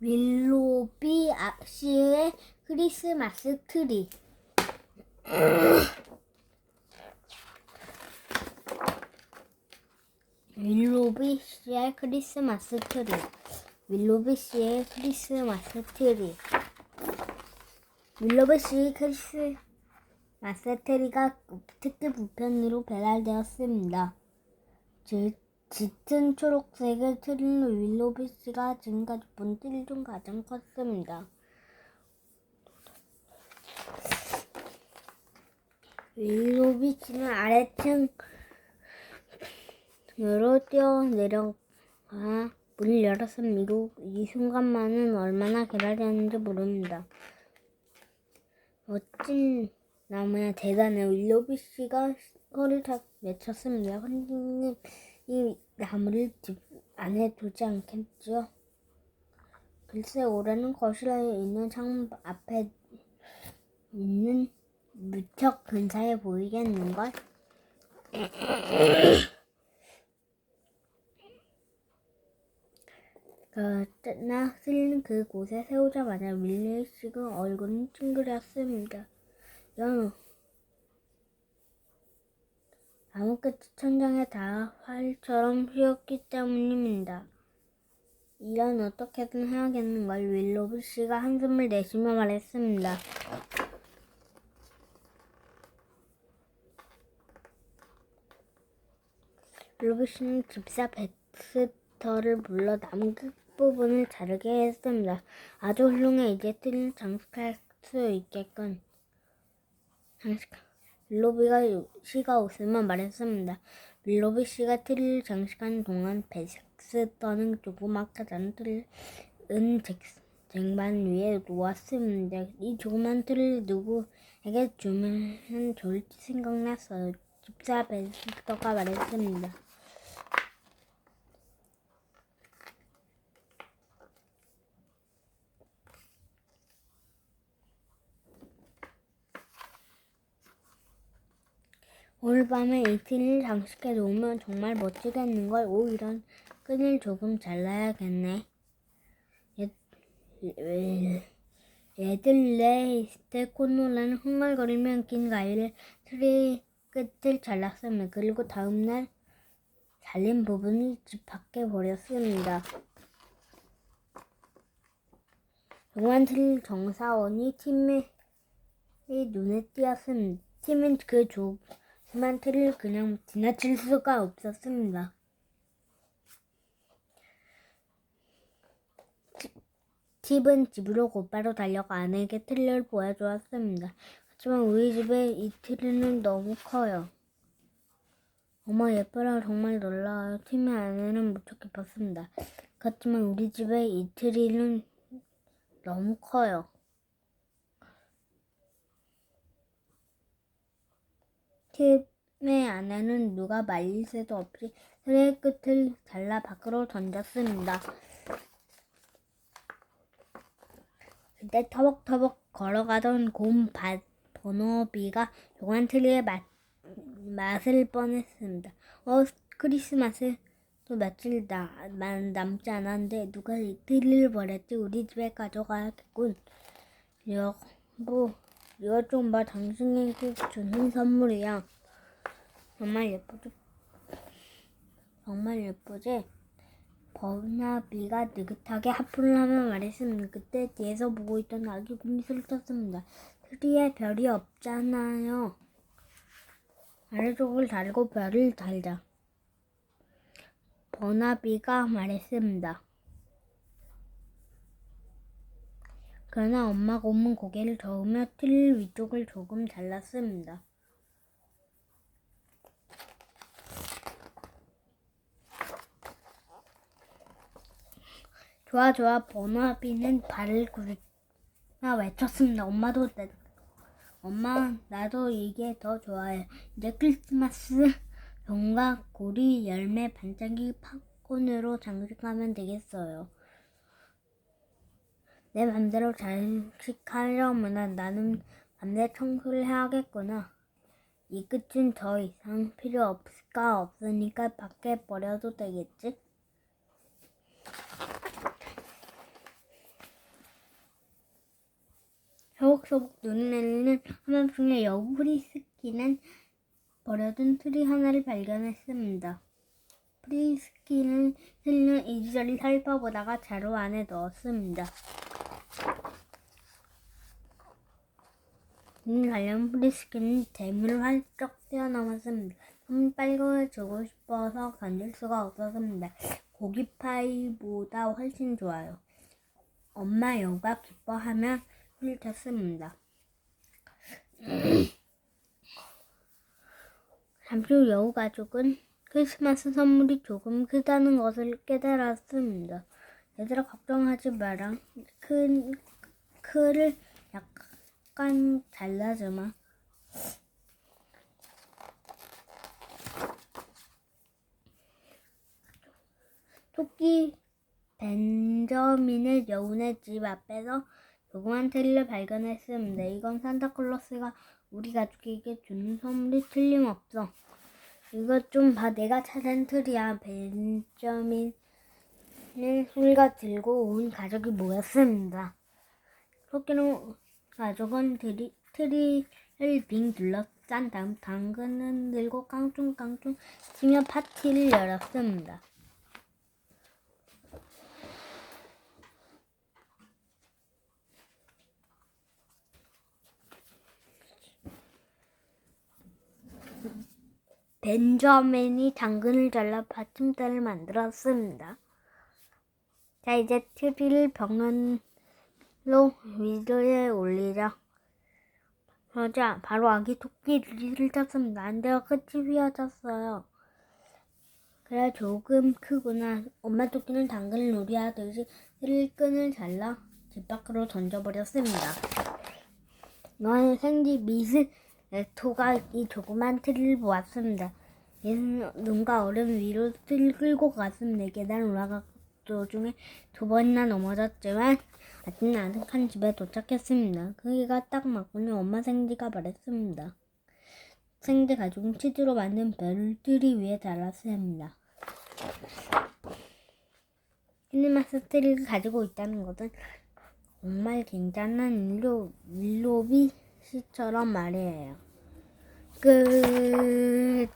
윌로비 아- 씨의 크리스마스 트리. 윌로비 씨의 크리스마스 트리. 윌로비 씨의 크리스마스 트리. 윌로비 씨의 크리스마스 트리가 특급 우편으로 배달되었습니다. 짙- 짙은 초록색의 트리는 윌로비 씨가 지금까지 본 트리 중 가장 컸습니다. 윌로비 씨는 아래층 으로 뛰어내려가 문을 열었습니다. 이 순간만은 얼마나 기다렸는지 모릅니다. 멋진 나무야 대단해. 윌로비 씨가 소리를 다 외쳤습니다. 선생님 이 나무를 집 안에 두지 않겠죠? 글쎄 올해는 거실에 있는 창문 앞에 있는 무척 근사해 보이겠는걸? 그나 쓸린 그곳에 세우자마자 씨가 얼굴은 찡그렸습니다. 영 나무 끝이 천장에 다 활처럼 휘었기 때문입니다. 이런 어떻게든 해야겠는 걸 윌로브 씨가 한숨을 내쉬며 말했습니다. 윌로브 씨는 집사 백스터를 불러 나무 끝부분을 자르게 했습니다. 아주 훌륭해 이제 틀을 장식할 수 있게끔 장식 윌로비가 씨가 웃으며 말했습니다. 윌로비 씨가 틀을 장식하는 동안 벨스터는 조그맣게 자른 틀을 은 쟁- 쟁반 위에 놓았습니다. 이 조그만 틀을 누구에게 주면 좋을지 생각났어요. 집사 벨스터가 말했습니다. 오늘 밤에 이 틀을 장식해 놓으면 정말 멋지겠는걸. 오, 이런 끈을 조금 잘라야겠네. 내 스테코노라는 흥얼거리며 긴 가위를 트리 끝을 잘랐습니다. 그리고 다음날 잘린 부분을 집 밖에 버렸습니다. 동안 틀 정사원이 팀의 눈에 띄었습니다. 팀은 그 조 틀을 그냥 지나칠 수가 없었습니다. 팁은 집으로 곧바로 달려가 아내에게 틀을 보여주었습니다. 하지만 우리 집에 이 틀은 너무 커요. 어머 예뻐라 정말 놀라워요. 팀의 아내는 무척 기뻤습니다. 그렇지만 우리 집에 이 트리는 너무 커요. 팀의 아내는 누가 말릴 새도 없이 틀의 끝을 잘라 밖으로 던졌습니다. 그때 터벅터벅 걸어가던 곰 바, 번호비가 트리에 맛, 맛을 뻔했습니다. 어, 크리스마스 또 며칠 나, 만, 남지 않았는데 누가 이 트리를 버렸지? 우리 집에 가져가야겠군. 여보, 이거 좀 봐. 당신에게 주는 선물이야. 정말 예쁘지? 정말 예쁘지? 버나비가 느긋하게 하품을 하며 말했습니다. 그때 뒤에서 보고 있던 아기 곰이 소리쳤습니다. 트리에 별이 없잖아요. 아래쪽을 달고 별을 달자. 버나비가 말했습니다. 그러나 엄마 곰은 고개를 저으며 틀 위쪽을 조금 잘랐습니다. 좋아 좋아 버나비는 발을 굴며 외쳤습니다. 엄마도 나, 엄마 나도 이게 더 좋아요. 이제 크리스마스 종과 고리 열매 반짝이 팝콘으로 장식하면 되겠어요. 내 맘대로 장식하려면 나는 밤새 청소를 해야겠구나. 이 끝은 더 이상 필요 없을까 없으니까 밖에 버려도 되겠지? 소복소복 눈을 내리는 한밤중에 여우 프리스키는 버려둔 트리 하나를 발견했습니다. 프리스키는 틀는 이리저리 살펴보다가 자루 안에 넣었습니다. 눈 관련 프리스키는 대문을 활짝 뛰어넘었습니다. 한 빨강을 주고 싶어서 건질 수가 없었습니다. 고기파이보다 훨씬 좋아요. 엄마 여우가 기뻐하며 소리쳤습니다. 잠시 후 여우 가족은 크리스마스 선물이 조금 크다는 것을 깨달았습니다. 얘들아 걱정하지 마라. 큰 크를 약간 잘라주마. 토끼 벤저민의 여운의 집 앞에서 조그만 트리를 발견했습니다. 이건 산타클로스가 우리 가족에게 주는 선물이 틀림없어. 이것 좀 봐. 내가 찾은 트리야. 벤저민의 소리가 들고 온 가족이 모였습니다. 토끼는 가족은 트리, 트리를 빙 둘러싼 다음 당근을 들고 깡충깡충 치며 파티를 열었습니다. 벤저민이 당근을 잘라 받침대를 만들었습니다. 자, 이제 트리를 벽면 로 위로에 올리자. 그러자 바로 아기 토끼를 쳤습니다. 안 돼요. 끝이 휘어졌어요. 그래 조금 크구나. 엄마 토끼는 당근을 트리 끈을 잘라 집 밖으로 던져버렸습니다. 너의 생쥐 미스 에토가 이 조그만 틀을 보았습니다. 얘는 눈과 얼음 위로 틀 끌고 갔습니다. 계단 올라가 도중에 두 번이나 넘어졌지만 아침 아득한 집에 도착했습니다. 그기가 딱 맞군요. 엄마 생쥐가 말했습니다. 생쥐 가족은 치즈로 만든 트리 위에 달았습니다. 크리스마스 트리를 가지고 있다는 것은 정말 굉장한 일로, 일로비 시처럼 말이에요. 끝.